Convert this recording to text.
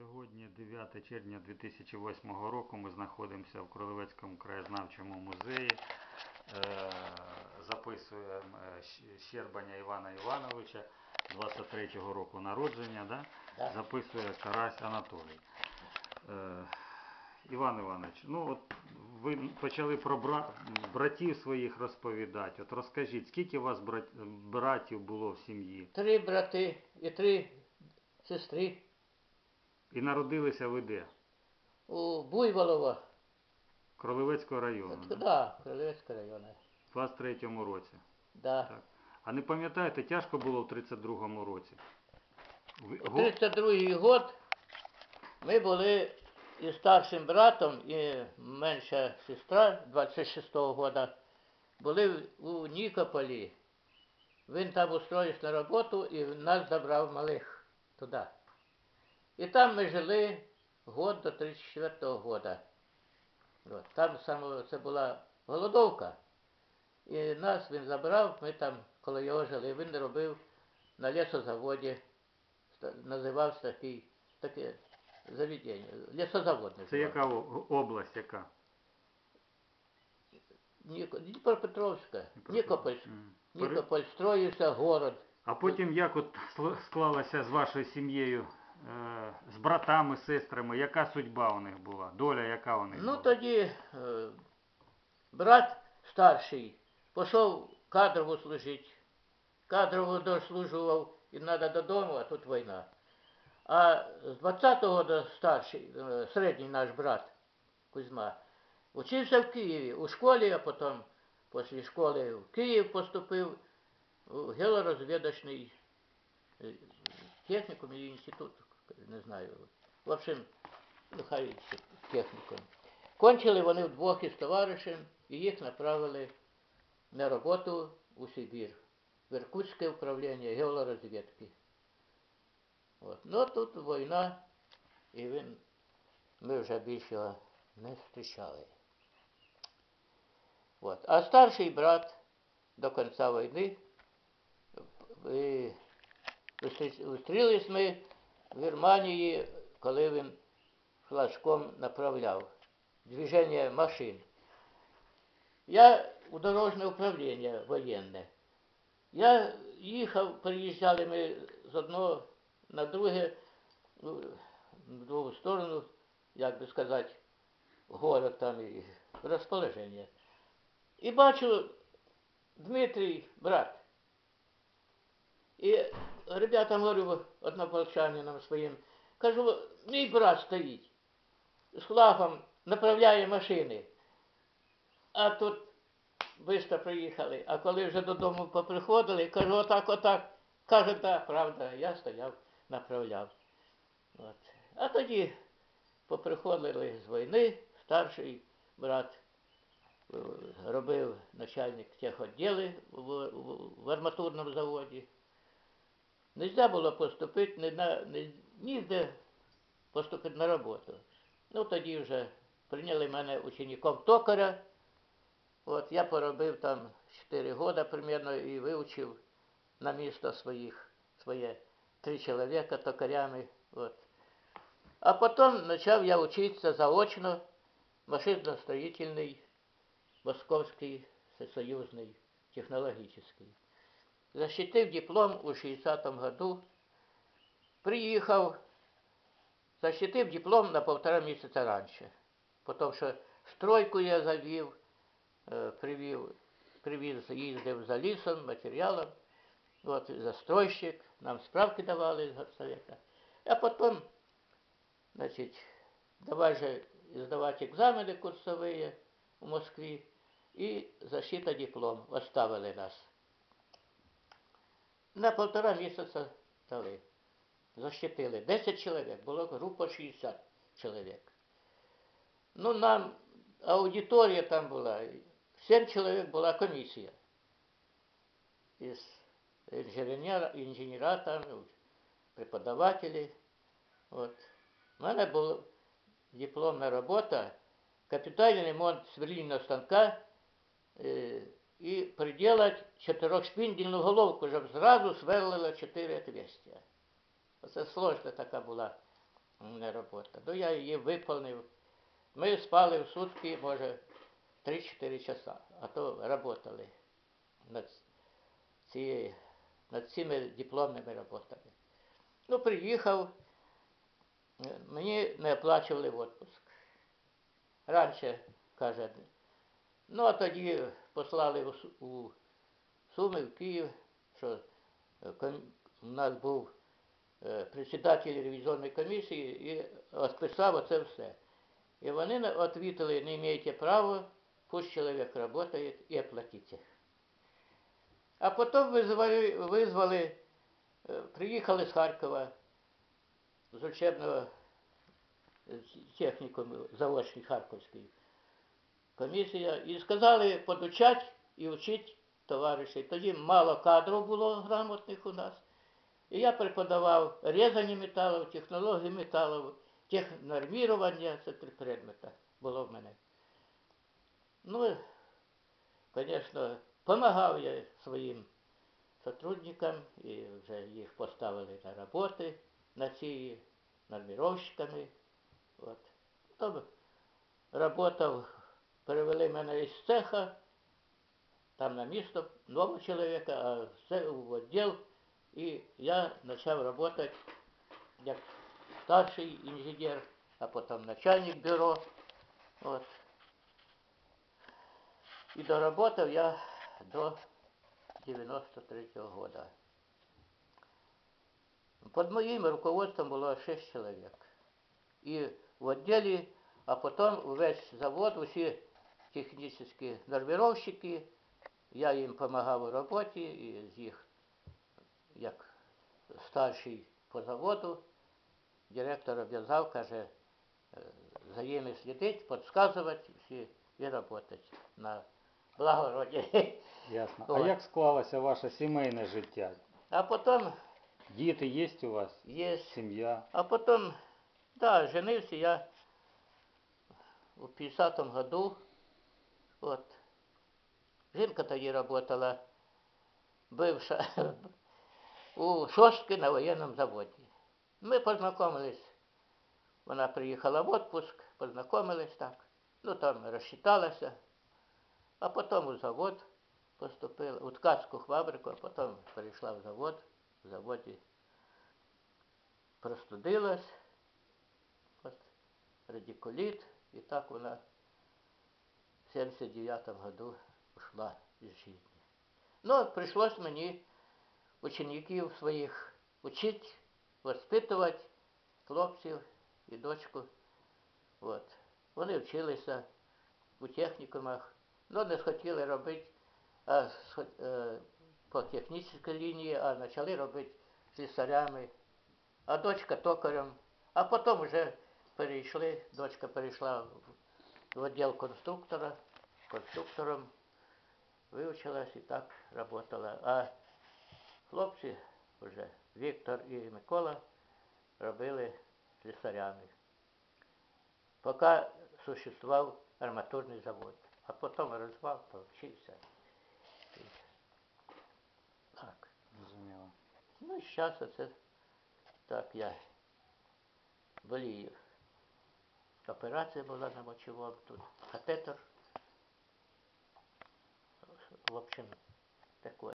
Сьогодні 9 червня 2008 року ми знаходимося в Кролевецькому краєзнавчому музеї. Е, Записуємо е, Щ- Щербаня Івана Івановича 23-го року народження. Да? Да. Записує Карась Анатолій. Е, Іван Іванович, ну от ви почали про бра- братів своїх розповідати. От розкажіть, скільки у вас брат- братів було в сім'ї? Три брати і три сестри І народилися ви де? у Буйволова, Кролевецького району. да? да, Крилевського району. В 23-му році. Да. Так. А не пам'ятаєте, тяжко було в 32-му році? У 32-й год ми були із старшим братом і менша сестра 26-го года були у Нікополі. Він там устроївся на роботу і нас забрав малих туди. І там ми жили год до 34-го года. От, там саме це була голодовка. І нас він забрав, ми там коло його жили. Він робив на лісозаводі, називався такий, таке заведення, лісозавод Це яка область, яка? Ніко- Дніпропетровська. Пери- Нікополь строївся город. А потім як от склалося з вашою сім'єю, з братами, сестрами, яка судьба у них була? Доля яка у них Ну була? тоді е, брат старший пішов кадрову служити. Кадрову дослужував і треба додому, а тут війна. А з 20-го до старший, е, середній наш брат Кузьма, учився в Києві у школі, а потім після школи в Київ поступив у геолорозвідочний е, технікум і інститут, не знаю. В общем, ну хай технікум. Кончили вони вдвох із товаришем і їх направили на роботу у Сибір, в Іркутське управління геолорозвідки. От. Ну тут війна, і він, ми вже більше не зустрічали. От. А старший брат до кінця війни, зустрілись ми в Германії, коли він флажком направляв движение машин. Я у дорожне управління воєнне. Я їхав, переїжджали ми з одного на друге, ну, в другу сторону, як би сказати, город там і розположення. І бачу Дмитрій, брат. І ребятам говорю, однополчанинам своїм, кажу, мій брат стоїть з флагом направляє машини. А тут швидко приїхали. А коли вже додому поприходили, кажу, отак, отак. Каже, так, правда, я стояв, направляв. От. А тоді поприходили з війни, старший брат е, робив начальник в, в арматурному заводі. Нельзя було поступити ні на, ні, ніде поступити на роботу. Ну тоді вже прийняли мене учеником токаря. От я поробив там 4 роки примерно і вивчив на місто своїх, своє три чоловіка токарями. От. А потім почав я вчитися заочно машинно-строїтельний Московський Всесоюзний технологічний. Защитив диплом у 60-му году. Приїхав, защитив диплом на полтора місяця раніше. Потому що стройку я завів, е, привів, привіз, їздив за лісом, матеріалом. От, застройщик, нам справки давали з горсовета. А потім, значить, давай же здавати екзамени курсові у Москві і защита диплом. Оставили нас. На полтора місяця дали. Защитили. 10 чоловік, було група 60 чоловік. Ну, нам аудиторія там була, 7 чоловік була комісія. Із інженера, інженера там, преподавателі. От. У мене була дипломна робота, капітальний ремонт сверлильного станка і приділати чотирьохшпіндільну головку, щоб зразу сверлило чотири отверстия. Оце сложна така була робота. Ну я її виповнив. Ми спали в сутки, може, 3-4 часа, а то працювали над, цією, над цими дипломними роботами. Ну, приїхав, мені не оплачували відпуск. Раніше, каже, ну а тоді послали у, Суми, в Київ, що е, у нас був е, председатель ревізійної комісії і розписав оце все. І вони відповіли, не маєте права, пусть чоловік працює і оплатите. А потім визвали, визвали е, приїхали з Харкова, з учебного технікуму заочний Харківський комісія, і сказали подучать і вчити товаришів. Тоді мало кадрів було грамотних у нас. І я преподавав різання металів, технології металів, технормірування, це три предмета було в мене. Ну, звісно, допомагав я своїм сотрудникам і вже їх поставили на роботи на ці норміровщиками. От. Потім работав, перевели мене із цеха, там на місто нового чоловіка, а це в відділ, і я почав працювати як старший інженер, а потім начальник бюро. От. І доработав я до 93-го года. Под моим руководством було 6 чоловік. І в відділі, а потім весь завод, усі технічні нормировщики, я їм допомагав у роботі, і з їх, як старший по заводу, директор обв'язав, каже, е, за ними слідити, підказувати всі і працювати на благороді. Ясно. А як склалося ваше сімейне життя? А потім Діти є у вас? є Сім'я? А потом, да, женился я в 50-м году. Вот. Жінка тоді работала, бивша, у Шостки на воєнному заводі. Ми познайомились. Вона приїхала в отпуск, познайомились так. Ну там розчиталася. А потім у завод поступила, у ткацьку фабрику, а потім перейшла в завод, в заводі простудилась, от, радикулит, і так вона в 79 году ушла із життя. Ну, прийшлось мені учеників своїх учити, воспитувати хлопців і дочку. От. Вони вчилися у технікумах, але не схотіли робити а, е, по технічній лінії, а почали робити слісарями а дочка токарем. А потім вже перейшли, дочка перейшла в- в відділ конструктора, конструктором вивчилась і так працювала. А хлопці вже Віктор і Микола робили слісарями. Поки существував арматурний завод. А потім розвал, повчився. І Так. Зрозуміло. Ну зараз оце так я болію. Операція була на мочовому тут. Катетер. В общем, таке.